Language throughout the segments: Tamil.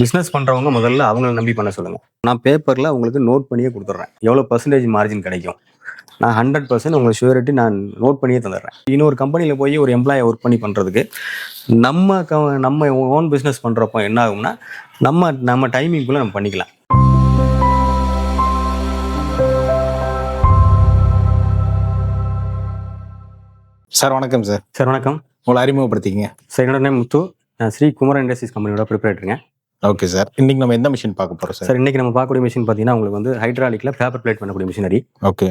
பிஸ்னஸ் பண்ணுறவங்க முதல்ல அவங்கள நம்பி பண்ண சொல்லுங்கள் நான் பேப்பரில் உங்களுக்கு நோட் பண்ணியே கொடுத்துட்றேன் எவ்வளோ பர்சன்டேஜ் மார்ஜின் கிடைக்கும்? நான் ஹண்ட்ரட் பர்சன்ட் உங்களுக்கு ஷூரிட்டி நான் நோட் பண்ணியே தந்துடுறேன். இன்னொரு கம்பெனியில் போய் ஒரு எம்ப்ளாயை ஒர்க் பண்ணி பண்ணுறதுக்கு நம்ம க நம்ம ஓன் பிஸ்னஸ் பண்ணுறப்போ என்ன ஆகும்னா நம்ம நம்ம டைமிங்குள்ளே நம்ம பண்ணிக்கலாம். சார் வணக்கம் சார். சார் வணக்கம். உங்களை அறிமுகப்படுத்திக்கங்க. சார் என்னோட நேம் முத்து. நான் ஸ்ரீ குமரன் இண்டஸ்ட்ரீஸ் கம்பெனியோட ப்ரிப்பரேட்டருங்க ஓகே சார் இன்னைக்கு நம்ம எந்த மிஷின் பார்க்க போறோம் சார் இன்றைக்கி நம்ம பார்க்கக்கூடிய மிஷின் பார்த்தீங்கன்னா உங்களுக்கு வந்து ஹைட்ராலிக்கில் பேப்பர் பிளேட் பண்ணக்கூடிய மிஷினரி ஓகே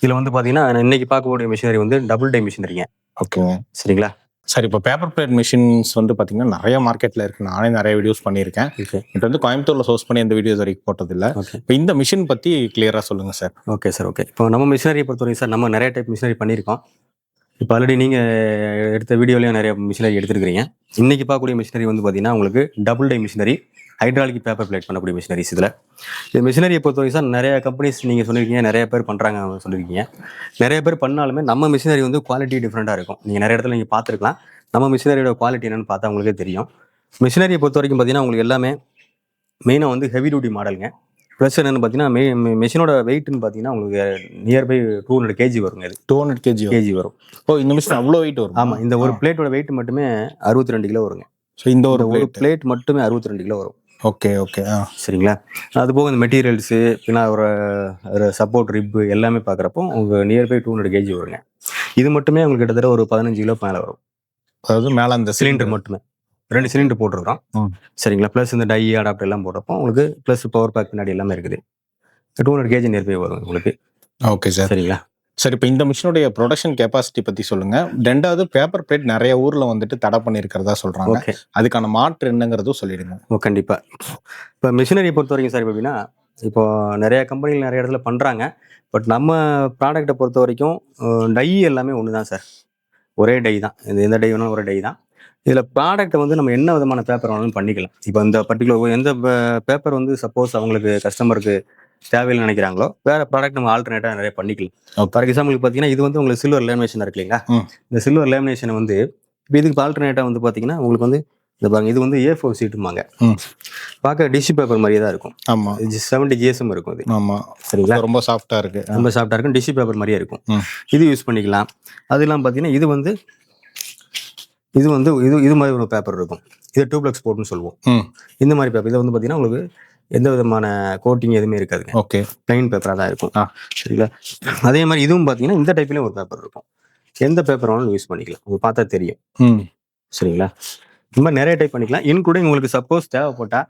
இதில் வந்து பார்த்தீங்கன்னா இன்னைக்கு பார்க்கக்கூடிய மிஷினரி வந்து டபுள் டை மிஷினரிங்க ஓகேங்க சரிங்களா? சார் இப்போ பேப்பர் பிளேட் மிஷின்ஸ் வந்து பார்த்தீங்கன்னா நிறைய மார்க்கெட்டில் இருக்கு. நானே நிறைய வீடியோஸ் பண்ணியிருக்கேன். இது வந்து கோயம்புத்தூரில் சோர்ஸ் பண்ணி எந்த வீடியோஸ் வரைக்கும் போட்டதில்லை. ஓகே இப்போ இந்த மிஷின் பற்றி கிளியராக சொல்லுங்க சார் ஓகே சார் ஓகே இப்போ நம்ம மிஷினரியை பொறுத்தவரைக்கும் சார் நம்ம நிறைய டைப் மிஷினரி பண்ணியிருக்கோம். இப்போ ஆல்ரெடி நீங்கள் எடுத்த வீடியோலையும் நிறைய மிஷினரி எடுத்துருக்கிறீங்க. இன்றைக்கி பார்க்கக்கூடிய மிஷினரி வந்து பார்த்தீங்கன்னா உங்களுக்கு double die machinery hydraulic paper plate பண்ணக்கூடிய மிஷினரிஸ் இதில். இந்த மிஷினரியை பொறுத்தவரைக்கும் சார் நிறைய கம்பெனிஸ் நீங்கள் சொல்லியிருக்கீங்க நிறைய பேர் பண்ணுறாங்க சொல்லியிருக்கீங்க நிறைய பேர் பண்ணாலுமே நம்ம மிஷினரி வந்து குவாலிட்டி டிஃப்ரெண்ட்டாக இருக்கும். நீங்கள் நிறைய இடத்துல நீங்கள் பார்த்துருக்கலாம். நம்ம மிஷினரியோட குவாலிட்டி என்னென்னு பார்த்தா உங்களுக்கே தெரியும். மிஷினரியை பொறுத்த வரைக்கும் பார்த்தீங்கன்னா உங்களுக்கு எல்லாமே மெயினாக வந்து ஹெவி டியூட்டி மாடலுங்க ப்ளஸ் என்னென்னு பார்த்தீங்கன்னா மிஷினோட வெயிட்னு பார்த்தீங்கன்னா உங்களுக்கு நியர்பை டூ ஹண்ட்ரட் கேஜி வருங்க இது. டூ ஹண்ட்ரட் கேஜி கேஜி வரும். ஓ இந்த மிஷின் அவ்வளோ வெயிட் வரும். ஆமாம் இந்த ஒரு பிளேட்டோட வெயிட் மட்டுமே அறுபத்தி ரெண்டு கிலோ வருங்க. ஸோ இந்த ஒரு ஒரு பிளேட் மட்டுமே அறுபத்தி ரெண்டு கிலோ வரும். ஓகே ஓகே ஆ. சரிங்களா? அது போக இந்த மெட்டீரியல்ஸு பின்னா ஒரு ஒரு சப்போர்ட் ரிப்பு எல்லாமே பார்க்குறப்போ உங்கள் நியர்பை டூ ஹண்ட்ரட் கேஜி வருங்க. இது மட்டுமே உங்களுக்கு கிட்டத்தட்ட ஒரு பதினஞ்சு கிலோ மேலே வரும். அதாவது மேலே அந்த சிலிண்டர் மட்டுமே. ரெண்டு சிலிண்டர் போட்டிருக்கிறோம். சரிங்களா? ப்ளஸ் இந்த டை அடாப்டர் எல்லாம் போட்டப்போ உங்களுக்கு ப்ளஸ் பவர் பேக் பின்னாடி எல்லாமே இருக்குது. டூ ஹண்ட்ரட் கேஜி நியர்பை வரும் உங்களுக்கு. ஓகே சார் சரிங்களா? சார் இப்போ இந்த மிஷினுடைய ப்ரொடக்ஷன் கெப்பாசிட்டி பற்றி சொல்லுங்க. ரெண்டாவது பேப்பர் பிளேட் நிறைய ஊர்ல வந்துட்டு தடை பண்ணியிருக்கிறதா சொல்றாங்க. ஓகே அதுக்கான மாற்று என்னங்கிறதும் சொல்லிடுங்க. ஓ கண்டிப்பாக இப்போ மிஷினரி பொறுத்த வரைக்கும் சார் இப்போ எப்படின்னா இப்போ நிறைய கம்பெனிகள் நிறைய இடத்துல பண்ணுறாங்க பட் நம்ம ப்ராடக்ட்டை பொறுத்த வரைக்கும் டை எல்லாமே ஒன்று தான் சார் ஒரே டை தான். இந்த எந்த டை வேணாலும் ஒரே டை தான். இதில் ப்ராடக்ட்டை வந்து நம்ம என்ன விதமான பேப்பர் வேணாலும் பண்ணிக்கலாம். இப்போ இந்த பர்டிகுலர் எந்த பேப்பர் வந்து சப்போஸ் அவங்களுக்கு கஸ்டமருக்கு தேவையில்லை நினைக்கிறாங்களோ வேற ப்ராடக்ட் நம்ம ஆல்டர்னேட்டாக நிறைய பண்ணிக்கலாம். ஃபார் எக்ஸாம்பிளுக்கு பார்த்தீங்கன்னா இது வந்து உங்களுக்கு சில்வர் லேமினேஷன் இருக்கு இல்லைங்களா. இந்த சில்வர் லேமினேஷனை வந்து இப்போ இதுக்கு ஆல்டர்னேட்டாக வந்து பார்த்தீங்கன்னா உங்களுக்கு வந்து இந்த பாருங்க இது வந்து ஏ ஃபோர் சீட்டுமாங்க. பார்க்க டிஷ்யூ பேப்பர் மாதிரியே தான் இருக்கும். ஆமா. செவன்டி ஜிஎஸ்எம் இருக்கும் இது. ஆமா. சரிங்களா? ரொம்ப சாஃப்டா இருக்கு. ரொம்ப சாஃப்டாக இருக்கும் டிஷ்யூ பேப்பர் மாதிரியே இருக்கும். இது யூஸ் பண்ணிக்கலாம். அது இல்லாமல் பார்த்தீங்கன்னா இது வந்து இது வந்து இது இது மாதிரி ஒரு பேப்பர் இருக்கும். இது டூப்ளெக்ஸ் போர்ட்னு சொல்லுவோம். இந்த மாதிரி பேப்பர் இது வந்து பார்த்தீங்கன்னா உங்களுக்கு எந்த விதமான கோட்டிங் எதுவுமே இருக்காதுங்க. ஓகே. பிளைன் பேப்பராக தான் இருக்கும். ஆ. சரிங்களா? அதே மாதிரி இதுவும் பார்த்தீங்கன்னா இந்த டைப்லேயும் ஒரு பேப்பர் இருக்கும். எந்த பேப்பர் வேணாலும் யூஸ் பண்ணிக்கலாம். உங்களுக்கு பார்த்தா தெரியும். ம். சரிங்களா? இந்த மாதிரி நிறைய டைப் பண்ணிக்கலாம். இன்க்ளூடிங் உங்களுக்கு சப்போஸ் தேவைப்பட்டா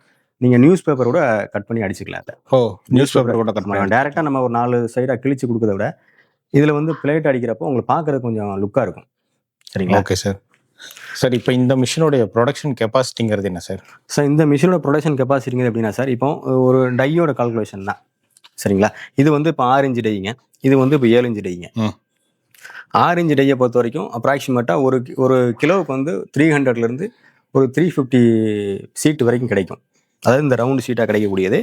நீங்கள் நியூஸ் பேப்பர் கூட கட் பண்ணி அடிச்சுக்கலாம் அதை. ஓ நியூஸ் பேப்பர் கூட கட் பண்ணி டேரெக்டாக நம்ம ஒரு நாலு சைடாக கிழிச்சு கொடுக்கறத விட இதில் வந்து பிளேட் அடிக்கிறப்போ உங்களுக்கு பார்க்கறது கொஞ்சம் லுக்காக இருக்கும். சரிங்களா? ஓகே சார் சார் இப்போ இந்த மிஷினுடைய ப்ரொடக்ஷன் கெப்பாசிட்டிங்கிறது என்ன சார் சார் இந்த மிஷினோட ப்ரொடக்ஷன் கெப்பாசிட்டிங்க எப்படின்னா சார் இப்போ ஒரு டையோட கால்குலேஷன் தான். சரிங்களா? இது வந்து இப்போ ஆறு இன்ச்சு டைங்க இது வந்து இப்போ ஏழு இன்ச்சு டைங்க. ஆறு இன்ச்சு டையை பொறுத்த வரைக்கும் அப்ராக்சிமேட்டாக ஒரு ஒரு கிலோவுக்கு வந்து த்ரீ ஹண்ட்ரட்லேருந்து ஒரு த்ரீ ஃபிஃப்டி சீட் வரைக்கும் கிடைக்கும். அதாவது இந்த ரவுண்ட் ஷீட்டாக கிடைக்கக்கூடியது.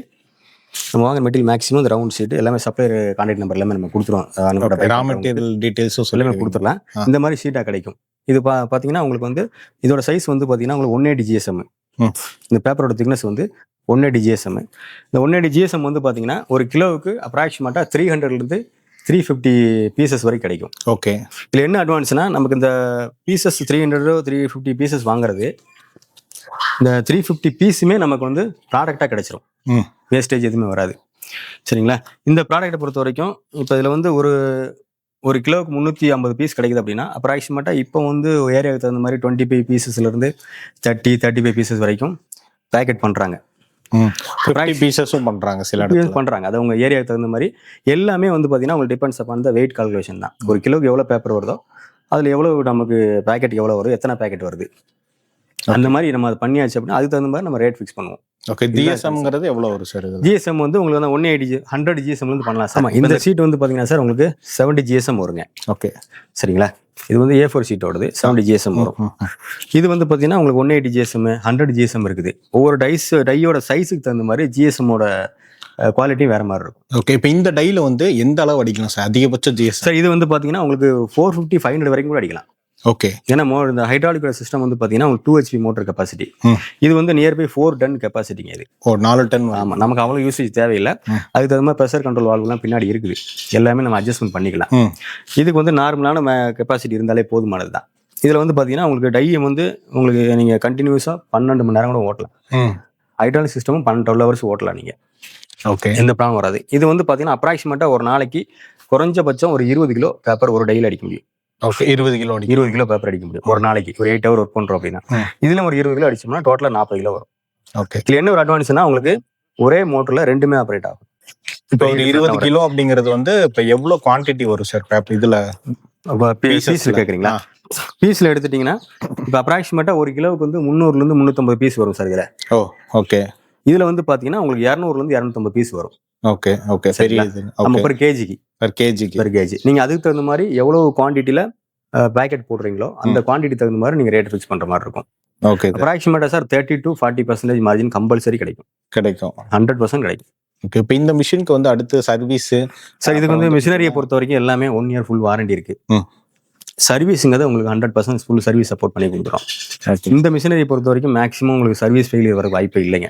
நம்ம வாங்குற மெட்டீரியல் மேக்ஸிமம் இந்த ரவுண்ட் ஷீட் எல்லாமே சப்ளையர் கான்டாக்ட் நம்பர் எல்லாமே நம்ம கொடுத்துருவோம். ரா மெட்டீரியல் டீடைல்ஸும் எல்லாமே கொடுத்துடலாம். இந்த மாதிரி ஷீட்டாக கிடைக்கும். இது பா பார்த்தீங்கன்னா உங்களுக்கு வந்து இதோட சைஸ் வந்து பார்த்தீங்கன்னா உங்களுக்கு ஒன் எயிட்டி ஜிஎஸ்எம் ம். இந்த பேப்பரோட திக்னஸ் வந்து ஒன் எயிட்டி ஜிஎஸ்எம் இந்த ஒன் எயிட்டி ஜிஎஸ்எம் வந்து பார்த்தீங்கன்னா ஒரு கிலோவுக்கு அப்ராக்சிமேட்டாக த்ரீ ஹண்ட்ரட்லேருந்து த்ரீ ஃபிஃப்டி பீசஸ் வரைக்கும் கிடைக்கும். ஓகே. இதில் என்ன அட்வான்ஸ்னா நமக்கு இந்த பீசஸ் த்ரீ ஹண்ட்ரடோ த்ரீ ஃபிஃப்டி பீசஸ் வாங்குறது இந்த த்ரீ ஃபிஃப்டி பீஸுமே நமக்கு வந்து ப்ராடக்டாக கிடைச்சிரும். வேஸ்டேஜ் எதுவுமே வராது. சரிங்களா? இந்த ப்ராடக்ட்டை பொறுத்த வரைக்கும் இப்போ இதில் வந்து ஒரு ஒரு கிலோவுக்கு முந்நூற்றி ஐம்பது பீஸ் கிடைக்குது அப்படின்னா அப்ராக்சிமேட்டாக இப்போ வந்து ஏரியாவுக்கு தகுந்த மாதிரி டுவெண்ட்டி ஃபைவ் பீசஸ்லேருந்து தேர்ட்டி தேர்ட்டி ஃபைவ் பீசஸ் வரைக்கும் பேக்கெட் பண்ணுறாங்க ஃபிஃப்டி பீசஸும் பண்றாங்க சில இடத்துல. பண்ணுறாங்க அது உங்கள் ஏரியாவுக்கு தகுந்த மாதிரி எல்லாமே வந்து பார்த்தீங்கன்னா உங்களுக்கு depends upon the weight calculation தான். ஒரு கிலோவுக்கு எவ்வளோ பேப்பர் வருதோ அதில் எவ்வளோ நமக்கு பேக்கெட் எவ்வளோ வரும் எத்தனை பேக்கெட் வருது. அந்த மாதிரி நம்ம அதை பண்ணியாச்சு அப்படின்னா அதுக்கு தகுந்த மாதிரி நம்ம ரேட் ஃபிக்ஸ் பண்ணுவோம். ஓகே ஜிஎஸ்எம்ங்கிறது எவ்வளோ வரும் சார் ஜிஎஸ்எம் வந்து உங்களுக்கு வந்து ஒன் எயிட்டி ஹண்ட்ரட் ஜிஎஸ்எம்லேருந்து பண்ணலாம் சார் இந்த சீட் வந்து பார்த்தீங்கன்னா சார் உங்களுக்கு செவன்ட்டி ஜிஎஸ்எம் வருங்க. ஓகே சரிங்களா? இது வந்து ஏ ஃபோர் சீட்டோடது செவன்ட்டி ஜிஎஸ்எம் வரும். இது வந்து பார்த்தீங்கன்னா உங்களுக்கு one eighty GSM hundred GSM இருக்குது. ஒவ்வொரு டைஸ் டையோட சைஸுக்கு தகுந்த மாதிரி ஜிஎஸ்எம்மோட குவாலிட்டியும் வேற மாதிரி இருக்கும். ஓகே இப்போ இந்த டைல வந்து எந்த அளவு அடிக்கலாம் சார் அதிகபட்ச ஜிஎஸ் சார் இது வந்து பார்த்தீங்கன்னா உங்களுக்கு ஃபோர் ஃபிஃப்டி ஃபைவ் ஹண்ட்ரட் வரைக்கும் கூட அடிக்கலாம். ஓகே ஏன்னா மோ இந்த ஹைட்ராலிக் சிஸ்டம் வந்து பார்த்தீங்கன்னா உங்களுக்கு டூ ஹெச்பி மோட்டர் கெப்பாசிட்டி. இது வந்து நியர்பை ஃபோர் டன் கெப்பாசிட்டிங்க இது. ஓ நாலு டன் ஆமாம் நமக்கு அவ்வளோ யூசேஜ் தேவையில்லை. அதுக்கு தகுந்த மாதிரி ப்ரெஷர் கண்ட்ரோல் வால்வுலாம் பின்னாடி இருக்குது. எல்லாமே நம்ம அட்ஜஸ்ட்மெண்ட் பண்ணிக்கலாம். இதுக்கு வந்து நார்மலான கெப்பாசிட்டி இருந்தாலே போதுமானது தான் இதில் வந்து பார்த்தீங்கன்னா உங்களுக்கு டையை வந்து உங்களுக்கு நீங்கள் கண்டினியூஸாக பன்னெண்டு மணி நேரம் கூட ஓட்டலாம். ஹைட்ராலிக் சிஸ்டமும் பன்னெண்டு டுவெல் ஹவர்ஸ் ஓட்டலாம் நீங்கள் ஓகே எந்த ப்ராப்ளம் வராது. இது வந்து பார்த்தீங்கன்னா அப்ராக்சிமேட்டாக ஒரு நாளைக்கு குறைஞ்சபட்சம் ஒரு இருபது கிலோ பேப்பர் ஒரு டையில் அடிக்க முடியும். இருபது கிலோ அடி இருபது கிலோ பேப்பர் அடிக்க முடியும். ஒரு நாளைக்கு. ஒரு எயிட் ஹவர் ஒர்க் பண்ணுறோம் அப்படின்னா. இதில் ஒரு இருபது கிலோ அடிச்சோம்னா டோட்டலாக நாற்பது கிலோ வரும். ஓகே இதில் என்ன ஒரு அட்வான்ஸ்னா உங்களுக்கு ஒரே மோட்டரில் ரெண்டுமே ஆப்ரேட் ஆகும். இப்போ ஒரு இருபது கிலோ அப்படிங்கிறது வந்து இப்போ எவ்வளோ குவாண்டிட்டி வரும் சார் பேப்பர் இதுல பீஸில் ஆ. பீஸில் எடுத்துட்டிங்கன்னா இப்போ அப்ராக்சிமேட்டாக ஒரு கிலோவுக்கு வந்து முந்நூறுலேருந்து முந்நூற்றம்பது பீஸ் வரும் சார் இதில். ஓ ஓகே இதில் வந்து பார்த்தீங்கன்னா உங்களுக்கு இரநூறுலேருந்து இரநூத்தம்பது பீஸ் வரும். Okay okay? இது. நம்ம per கேஜிக்கு. பர் கேஜிக்கு per கேஜி நீங்கள் அதுக்கு தகுந்த மாதிரி எவ்வளோ குவான்டிட்டியில் பேக்கெட் போடுறீங்களோ அந்த குவான்டிட்டி தகுந்த மாதிரி நீங்கள் ரேட் ஃபிக்ஸ் பண்ணுற மாதிரி இருக்கும். ஓகே அப்ராக்சிமேட்டாக sir thirty to forty percentage margin compulsory கிடைக்கும். கிடைக்கும். ஹண்ட்ரட் பர்சன்ட் கிடைக்கும். ஓகே இப்போ இந்த மிஷினுக்கு வந்து அடுத்து சர்வீஸ் சார் இதுக்கு வந்து மிஷினரியை பொறுத்த வரைக்கும் எல்லாமே ஒன் இயர் ஃபுல் வாரண்டி இருக்கு. சர்வீஸுங்கிறது உங்களுக்கு hundred percent full service support பண்ணி கொடுக்குறோம் இந்த மிஷினரியை பொறுத்த வரைக்கும் மேக்ஸிமம் உங்களுக்கு சர்வீஸ் ஃபெயிலியர் வர வாய்ப்பே இல்லைங்க.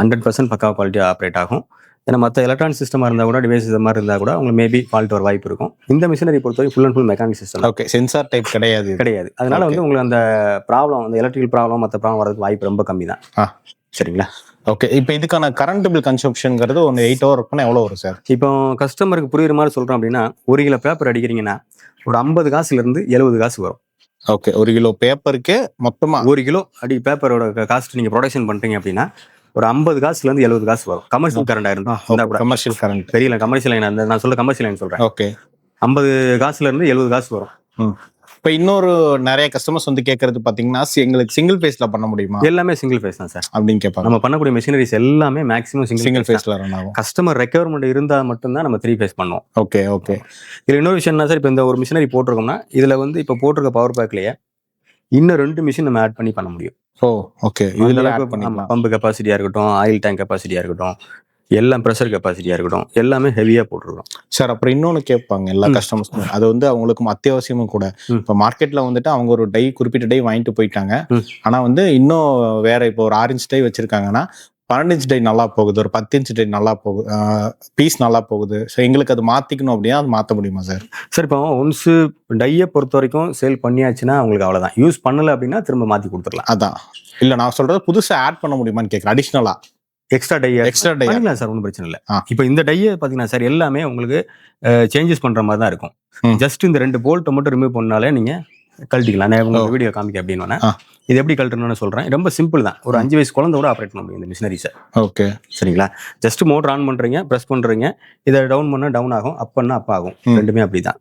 ஹண்ட்ரட் பர்சன்ட் பக்கா குவாலிட்டியாக ஆப்ரேட் ஆகும். ஏன்னா மற்ற எலக்ட்ரானிக் சிஸ்டமாக இருந்தால் கூட டிவைஸ் இது மாதிரி இருந்தால் கூட உங்களுக்கு மேபி ஃபால்ட் வர வாய்ப்பு இருக்கும். இந்த மிஷினரி பொறுத்த வரைக்கும் full and full mechanic system okay sensor type கிடையாது. கிடையாது. அதனால வந்து உங்களுக்கு அந்த ப்ராப்ளம் அந்த எலக்ட்ரிக்கல் ப்ராப்ளம் மற்ற ப்ராப்ளம் வரதுக்கு வாய்ப்பு ரொம்ப கம்மி தான். சரிங்களா? ஓகே இப்போ இதுக்கான கரண்ட் பில் கன்சம்ஷன்ங்கிறது ஒன்று எயிட் ஹவர் பண்ணால் எவ்வளோ வரும் சார் இப்போ கஸ்டமருக்கு புரியுற மாதிரி சொல்கிறோம் அப்படின்னா ஒரு கிலோ பேப்பர் அடிக்கிறீங்கன்னா ஒரு ஐம்பது காசுலேருந்து எழுபது காசு வரும். ஓகே ஒரு கிலோ பேப்பருக்கு மொத்தமா ஒரு கிலோ அடி பேப்பரோட காஸ்ட் நீங்க ப்ரொடக்ஷன் பண்றீங்க அப்படின்னா ஒரு ஐம்பது காசுல இருந்து எழுபது காசு வரும். கமர்ஷியல் கரண்டா கூட. கமர்ஷியல் கரண்ட் தெரியல கமர்ஷியல் லைன் அந்த நான் சொல்ல கமர்ஷியல் லைன் சொல்றேன். ஓகே. ஐம்பது காசுல இருந்து எழுபது காசு வரும். இப்போ இன்னொரு நிறைய கஸ்டமர்ஸ் வந்து கேட்கறது பார்த்தீங்கன்னா சி- எங்களுக்கு சிங்கிள் ஃபேஸ்ல பண்ண முடியுமா? எல்லாமே சிங்கிள் ஃபேஸ் தான் சார் அப்படின்னு கேட்பாங்க நம்ம பண்ணக்கூடிய மிஷினரிஸ் எல்லாமே மேக்ஸிமம் சிங்கிள் சிங்கிள் ஃபேஸ் ஃபேஸ்ல ரன் ஆகும். கஸ்டமர் ரெக்யர்மெண்ட் இருந்தா மட்டும்தான் நம்ம த்ரீ ஃபேஸ் பண்ணுவோம். Okay okay. இதுல இன்னொரு விஷயம் என்ன சார் இப்போ இந்த ஒரு மிஷினரி போட்டிருக்கோம்னா இதுல வந்து இப்போ போட்டிருக்க பவர் பேக்லயே இன்னும் ரெண்டு மிஷின் நம்ம ஆட் பண்ணி பண்ண முடியும். ஓ ஓகே இதுல பம்பு கெப்பாசிட்டியா இருக்கட்டும் ஆயில் டேங்க் கெப்பாசிட்டியா இருக்கட்டும் எல்லாம் ப்ரெஷர் கெப்பாசிட்டியா இருக்கட்டும் எல்லாமே ஹெவியா போட்டிருக்கோம் சார் அப்புறம் இன்னொன்னு கேட்பாங்க எல்லா ம். கஸ்டமர்ஸும் அது வந்து அவங்களுக்கும் அத்தியாவசியமும் கூட. இப்போ மார்க்கெட்ல வந்துட்டு அவங்க ஒரு டை குறிப்பிட்ட டை வாங்கிட்டு போயிட்டாங்க. ஆனா வந்து இன்னும் வேற இப்போ ஒரு இன்ச் டை வச்சிருக்காங்கன்னா பன்னெண்டு இன்ச் டை நல்லா போகுது ஒரு பத்து இன்ச் டை நல்லா போகுது பீஸ் நல்லா போகுது. ஸோ எங்களுக்கு அது மாத்திக்கணும் அப்படின்னா அது மாத்த முடியுமா சார் சார் இப்போ ஒன்ஸ் டையை பொறுத்த வரைக்கும் சேல் பண்ணியாச்சுன்னா உங்களுக்கு அவ்வளவுதான். யூஸ் பண்ணல அப்படின்னா திரும்ப மாத்தி கொடுத்துடலாம். அதான். இல்ல நான் சொல்றது புதுசா ஆட் பண்ண முடியுமான்னு கேட்குறேன் அடிஷ்னலா எக்ஸ்ட்ரா டை எக்ஸ்ட்ரா டை பண்ணிக்கலாம் சார் ஒன்றும் பிரச்சனை இல்லை. இப்போ இந்த டையை பார்த்தீங்கன்னா சார் எல்லாமே உங்களுக்கு சேஞ்சஸ் பண்ற மாதிரி தான் இருக்கும். ஜஸ்ட் இந்த ரெண்டு போல்ட்டை மட்டும் ரிமூவ் பண்ணாலே நீங்க கழட்டிக்கலாம். நான். உங்களுக்கு வீடியோ காமிக்க அப்படின்னு. இது எப்படி கழட்டணும்னு சொல்றேன். ரொம்ப சிம்பிள் தான். ஒரு அஞ்சு வயசு குழந்தை கூட ஆப்ரேட் பண்ண முடியும் இந்த மிஷினரிஸை ஓகே சரிங்களா? ஜஸ்ட் மோட்டர் ஆன் பண்றீங்க ப்ரெஸ் பண்றீங்க. இதை டவுன் பண்ணா டவுன் ஆகும் அப் பண்ணா அப் ஆகும். ரெண்டுமே அப்படிதான்.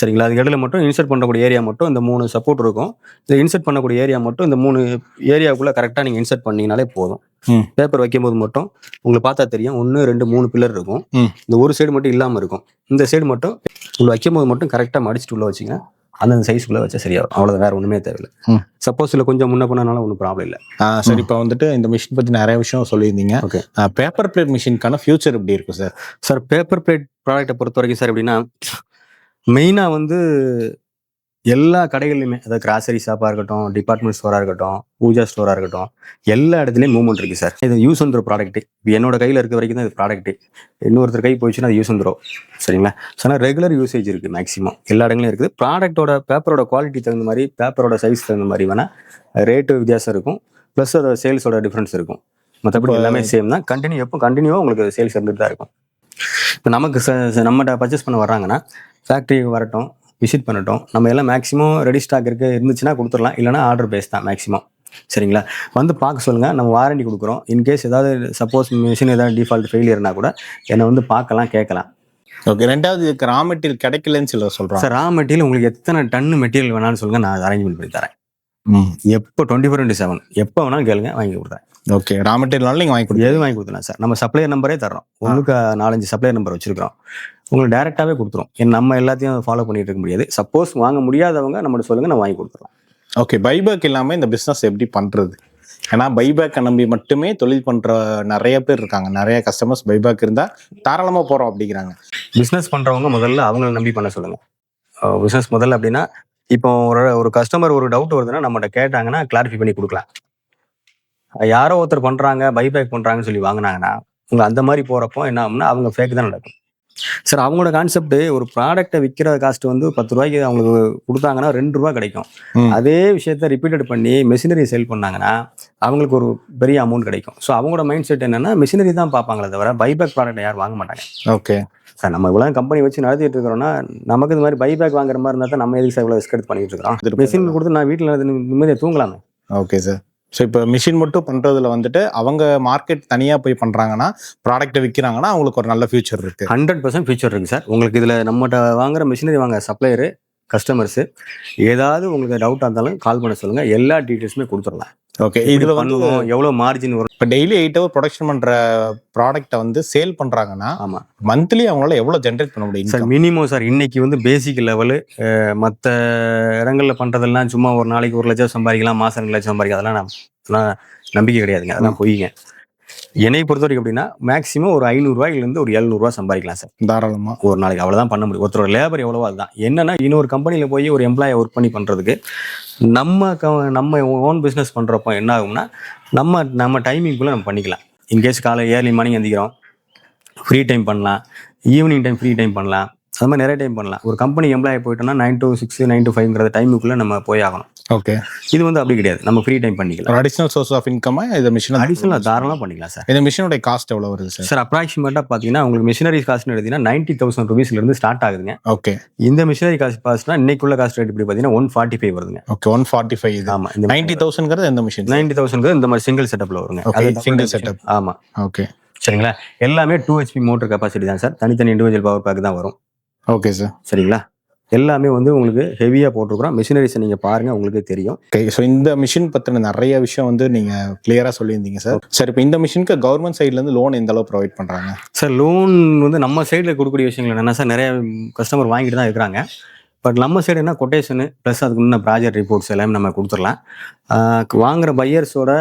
சரிங்களா? அது இடையில மட்டும் இன்சர்ட் பண்ணக்கூடிய ஏரியா மட்டும் இந்த மூணு சப்போர்ட் இருக்கும். இந்த இன்சர்ட் பண்ணக்கூடிய ஏரியா மட்டும் இந்த மூணு ஏரியாவுக்குள்ள கரெக்டாக நீங்க இன்சர்ட் பண்ணீங்கனாலே போதும். பேப்பர் வைக்கும்போது மட்டும் உங்களுக்கு பார்த்தா தெரியும். ஒன்று ரெண்டு மூணு பில்லர் இருக்கும். இந்த ஒரு சைடு மட்டும் இல்லாம இருக்கும். இந்த சைடு மட்டும் உள்ள வைக்கும்போது மட்டும் கரெக்டாக மடிச்சுட்டு உள்ள வச்சீங்கன்னா அந்தந்த சைஸ்க்குள்ள வச்சா சரியா வரும் அவ்வளோதான் வேற ஒண்ணுமே தேவையில்லை. சப்போஸ் இல்லை கொஞ்சம் முன்ன பண்ணனால ஒன்றும் ப்ராப்ளம் இல்லை. சரி இப்போ வந்துட்டு இந்த மிஷின் பத்தி நிறைய விஷயம் சொல்லியிருந்தீங்க. Okay. பேப்பர் பிளேட் மிஷினுக்கான ஃபியூச்சர் எப்படி இருக்கும் சார் சார் பேப்பர் பிளேட் ப்ராடக்ட்டை பொறுத்த வரைக்கும் சார் எப்படின்னா மெயினாக வந்து எல்லா கடைகள்லையுமே அதாவது கிராசரி ஷாப்பாக இருக்கட்டும் டிபார்ட்மெண்ட் ஸ்டோராக இருக்கட்டும் பூஜா ஸ்டோராக இருக்கட்டும் எல்லா இடத்துலையும் மூவ்மெண்ட் இருக்குது சார் இது யூஸ் வந்துடும் ப்ராடக்ட் இப்போ என்னோட கையில் இருக்க வரைக்கும் தான் இது ப்ராடக்ட் இன்னொருத்தர் கை போயிடுச்சுன்னா அது யூஸ் வந்துடும் சரிங்களா? ஸோ ஆனால் ரெகுலர் யூசேஜ் இருக்குது மேக்ஸிமம் எல்லா இடங்களையும் இருக்குது. ப்ராடக்ட்டோட பேப்பரோட குவாலிட்டி தகுந்த மாதிரி பேப்பரோட சைஸ் தகுந்த மாதிரி வேணால் ரேட்டு வித்தியாசம் இருக்கும். ப்ளஸ் அதோட சேல்ஸோட டிஃப்ரென்ஸ் இருக்கும். மற்றபடி எல்லாமே சேம் தான். கண்டினியூ எப்போ கண்டினியூவாக உங்களுக்கு சேல்ஸ் இருந்துட்டு தான் இருக்கும். இப்போ நமக்கு ச- ச- நம்மகிட்ட பர்ச்சேஸ் பண்ண வர்றாங்கன்னா ஃபேக்ட்ரி வரட்டும் விசிட் பண்ணட்டும். நம்ம எல்லாம் மேக்ஸிமம் ரெடி ஸ்டாக் இருக்கு இருந்துச்சுன்னா கொடுத்துடலாம். இல்லைனா ஆர்டர் பேஸ் தான் மேக்ஸிமம் சரிங்களா? வந்து பார்க்க சொல்லுங்கள் நம்ம வாரண்டி கொடுக்குறோம். இன்கேஸ் ஏதாவது சப்போஸ் மிஷின் ஏதாவது டிஃபால்ட் ஃபெயிலியர்னா கூட என்னை வந்து பார்க்கலாம் கேட்கலாம். ஓகே ரெண்டாவது இதுக்கு ரா மெட்டீரியல் கிடைக்கலன்னு சிலர் சொல்றாங்க. சார் ரா மெட்டீரியல் உங்களுக்கு எத்தனை டன்னு மெட்டீரியல் வேணாலும் சொல்லுங்கள் நான் அரேஞ்ச்மெண்ட் பண்ணி தரேன். எப்போ டுவெண்ட்டி ஃபோர் இன்ட்டு செவன் எப்போ வேணாலும் கேளுங்க வாங்கி கொடுத்தேன் ஓகே ரா மெட்டீரியல்னால நீங்க வாங்கி கொடுங்க எது வாங்கி கொடுத்தலாம் சார் நம்ம சப்ளையர் நம்பரே தர்றோம். உங்களுக்கு நாலஞ்சு சப்ளையர் நம்பர் வச்சிருக்கிறோம். உங்களுக்கு டேரெக்டாகவே கொடுத்துரும் நம்ம எல்லாத்தையும் ஃபாலோ பண்ணிட்டு இருக்க முடியாது. சப்போஸ் வாங்க முடியாதவங்க நம்மகிட்ட சொல்லுங்க நான் வாங்கி கொடுத்துறோம். ஓகே பைபேக் இல்லாம இந்த பிசினஸ் எப்படி பண்றது? ஏன்னா பைபேக்கை நம்பி மட்டுமே தொழில் பண்ற நிறைய பேர் இருக்காங்க. நிறைய கஸ்டமர்ஸ் பைபேக் இருந்தா தாராளமா போறோம் அப்படிங்கிறாங்க. பிஸ்னஸ் பண்றவங்க முதல்ல அவங்கள நம்பி பண்ண சொல்லுங்க. பிஸ்னஸ் முதல்ல அப்படின்னா இப்போ ஒரு ஒரு கஸ்டமர் ஒரு டவுட் வருதுன்னா நம்மகிட்ட கேட்டாங்கன்னா கிளாரிஃபை பண்ணி கொடுக்கலாம். யாரோ ஒருத்தர் பண்றாங்க பைபேக் பண்றாங்கன்னு சொல்லி வாங்குனாங்கன்னா உங்க அந்த மாதிரி போறப்போ என்ன ஆகும்னா அவங்க ஃபேக் தான் நடக்கும். சார் அவங்களோட கான்செப்ட் ஒரு ப்ராடக்ட்டை விற்கிற காஸ்ட் வந்து பத்து ரூபாய்க்கு அவங்களுக்கு கொடுத்தாங்கன்னா ரெண்டு ரூபா கிடைக்கும். அதே விஷயத்த ரிப்பீட்டட் பண்ணி மெஷினரி சேல் பண்ணாங்கன்னா அவங்களுக்கு ஒரு பெரிய அமௌண்ட் கிடைக்கும். ஸோ அவங்களோட மைண்ட் செட் என்னன்னா மெஷினரி தான் பார்ப்பாங்களே தவிர பைபேக் ப்ராடக்ட் யாரும் வாங்க மாட்டாங்க. ஓகே. சார் நம்ம இவ்வளோ கம்பெனி வச்சு நடத்திட்டு இருக்கிறோம்னா நமக்கு இந்த மாதிரி பைபேக் வாங்குற மாதிரி இருந்தால் நம்ம எதுக்கு சார் இவ்வளோ ரிஸ்க் எடுத்து பண்ணிட்டு இருக்கிறோம்? மெஷின் கொடுத்து நான் வீட்டில் நிம்மதியாக தூங்கலாமே. ஓகே சார் ஸோ இப்போ மிஷின் மட்டும் பண்ணுறதுல வந்துட்டு அவங்க மார்க்கெட் தனியாக போய் பண்ணுறாங்கன்னா ப்ராடக்ட்டை விற்கிறாங்கன்னா அவங்களுக்கு ஒரு நல்ல ஃபியூச்சர் இருக்குது ஹண்ட்ரட் பர்சன்ட் ஃபியூச்சர் இருக்குது சார் உங்களுக்கு இதில் நம்மகிட்ட வாங்குற மிஷினரி வாங்க சப்ளையரு கஸ்டமர்ஸு ஏதாவது உங்களுக்கு டவுட்டாக இருந்தாலும் கால் பண்ண சொல்லுங்கள் எல்லா டீட்டெயில்ஸுமே கொடுத்துடலாம். ஓகே இதுல வந்து பண்ணுவோம் எவ்வளோ மார்ஜின் வரும்? இப்போ டெய்லி எயிட் ஹவர் ப்ரொடக்ஷன் பண்ற ப்ராடக்ட்டை வந்து சேல் பண்றாங்கன்னா ஆமாம் மந்த்லி அவங்களால எவ்வளவு ஜென்ரேட் பண்ண முடியும் சார்? மினிமம் சார் இன்னைக்கு வந்து பேசிக் லெவலு மற்ற இடங்களில் பண்ணுறதெல்லாம் சும்மா ஒரு நாளைக்கு ஒரு லட்சம் சம்பாதிக்கலாம் மாதம் ரெண்டு லட்சம் சம்பாதிக்கலாம். அதெல்லாம் நான் அதெல்லாம் நம்பிக்கை கிடையாதுங்க. அதெல்லாம் பொய்ங்க. என்னை பொறுத்த வரைக்கும் எப்படின்னா மேக்ஸிமம் ஒரு ஐநூறுரூவாயிலேருந்து ஒரு எழுநூறுவா சம்பாதிக்கலாம் சார். தாராளமா. ஒரு நாளைக்கு அவ்வளோதான் பண்ண முடியும். ஒருத்தரோட லேபர் எவ்வளவோ அதுதான். என்னன்னா இன்னொரு கம்பெனியில் போய் ஒரு எம்ப்ளாயை ஒர்க் பண்ணி பண்ணுறதுக்கு நம்ம க நம்ம ஓன் பிஸ்னஸ் பண்ணுறப்போ என்ன ஆகும்னா நம்ம நம்ம டைமிங்குள்ளே நம்ம பண்ணிக்கலாம். இன்கேஸ் காலை ஏர்லி மார்னிங் எந்திக்கிறோம் ஃப்ரீ டைம் பண்ணலாம். ஈவினிங் டைம் ஃப்ரீ டைம் பண்ணலாம். அது மாதிரி நிறைய டைம் பண்ணலாம். ஒரு கம்பெனி எம்ப்ளாயி போயிட்டோம்னா nine to six nine to ஃபைவ்ங்கிற டைமுக்குள்ளே நம்ம போய் ஆகணும். ஓகே இது வந்து அப்படி கிடையாது. நம்ம ஃப்ரீ டைம் பண்ணிக்கலாம். அடிஷனல் சோர்ஸ் ஆஃப் இன்கம் இந்த மிஷின் அடிஷனலாக தாராளமாக பண்ணிக்கலாம் சார் இந்த மிஷினோட காஸ்ட் எவ்வளவு வருது சார் சார் அப்ராக்சிமேட்டாக பார்த்தீங்கன்னா உங்களுக்கு மிஷினரி காஸ்ட்னு எடுத்தீங்கன்னா நைன்ட்டி தௌசண்ட் ருபீஸ்லேருந்து ஸ்டார்ட் ஆகுதுங்க. ஓகே இந்த மிஷினரி காஸ்ட் காஸ்ட்னா இன்னைக்குள்ள காஸ்ட் ரேட் இப்படி பார்த்தீங்கன்னா ஒன் ஃபார்ட்டி ஃபைவ் வருதுங்க. ஓகே ஒன் ஃபார்ட்டி ஃபைவ் இது. ஆமா இந்த நைன்டி தௌசண்ட்ங்கிறது எந்த மிஷின் நைன்டி தௌசண்ட் இந்த மாதிரி சிங்கிள் செட்டப்ல வருங்க. Okay, அது single double setup. ஆமா. ஓகே சரிங்களா? எல்லாமே டூ ஹெச்பி மோட்டர் கெப்பாசிட்டி தான் சார் தனித்தனி இண்டிவிஜுவல் பவர் பேக் தான் வரும். ஓகே சார் சரிங்களா? எல்லாமே வந்து உங்களுக்கு ஹெவியாக போட்டிருக்கிறோம். மிஷினரிஸை நீங்கள் பாருங்க உங்களுக்கு தெரியும். ஓகே ஸோ இந்த மிஷின் பத்தின நிறைய விஷயம் வந்து நீங்க கிளியரா சொல்லியிருந்தீங்க சார் சார் இப்போ இந்த மிஷினுக்கு கவர்மெண்ட் சைட்ல இருந்து லோன் எந்த அளவு ப்ரொவைட் பண்றாங்க? சார் லோன் வந்து நம்ம சைடில் கொடுக்கக்கூடிய விஷயங்கள் என்னென்னா சார் நிறைய கஸ்டமர் வாங்கிட்டு தான் இருக்கிறாங்க. பட் நம்ம சைடு என்ன கொட்டேஷனு ப்ளஸ் அதுக்கு முன்ன ப்ராஜெக்ட் ரிப்போர்ட்ஸ் எல்லாமே நம்ம கொடுத்துடலாம். வாங்குற பையர்ஸோட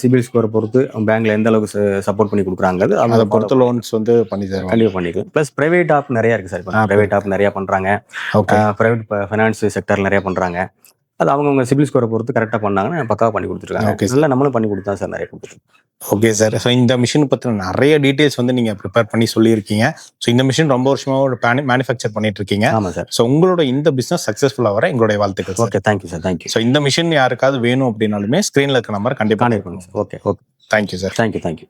சிபில் ஸ்கோரை பொறுத்து பேங்க்ல எந்த அளவுக்கு சப்போர்ட் பண்ணி கொடுக்குறாங்கிறது அதை பொறுத்து லோன்ஸ் வந்து பண்ணி தருவாங்க. கண்டிப்பாக பண்ணிக்கலாம். ப்ளஸ் ப்ரைவேட் ஆப் நிறைய இருக்கு சார் இப்போ ப்ரைவேட் ஆப் நிறைய பண்றாங்க. ப்ரைவேட் ஃபைனான்ஸ் செக்டர் நிறைய பண்றாங்க. அது அவங்கவுங்க சிபில் ஸ்கோரை பொறுத்து கரெக்டாக பண்ணாங்கன்னா பக்காவாக பண்ணி கொடுத்துருக்காங்க sir. நல்லா நம்மளும் பண்ணி கொடுத்தா சார் நிறைய கொடுத்துருக்கோம் ஓகே சார் ஸோ இந்த மிஷின் பத்தின நிறைய டீடைல்ஸ் வந்து நீங்க ப்ரிப்பேர் பண்ணி சொல்லியிருக்கீங்க. ஸோ இந்த மிஷின் ரொம்ப வருஷமா ஒரு மேனுஃபேக்சர் பண்ணிட்டு இருக்கீங்க ஆமாம் சார் ஸோ உங்களோட இந்த பிசினஸ் சக்ஸஸ்ஃபுல்லாக வர எங்களுடைய வாழ்த்துக்கள் okay thank you sir thank you so இந்த மிஷின் யாருக்காவது வேணும் அப்படின்னாலுமே ஸ்க்ரீன்ல இருக்க நம்பர் கண்டிப்பாக okay okay thank you sir thank you thank you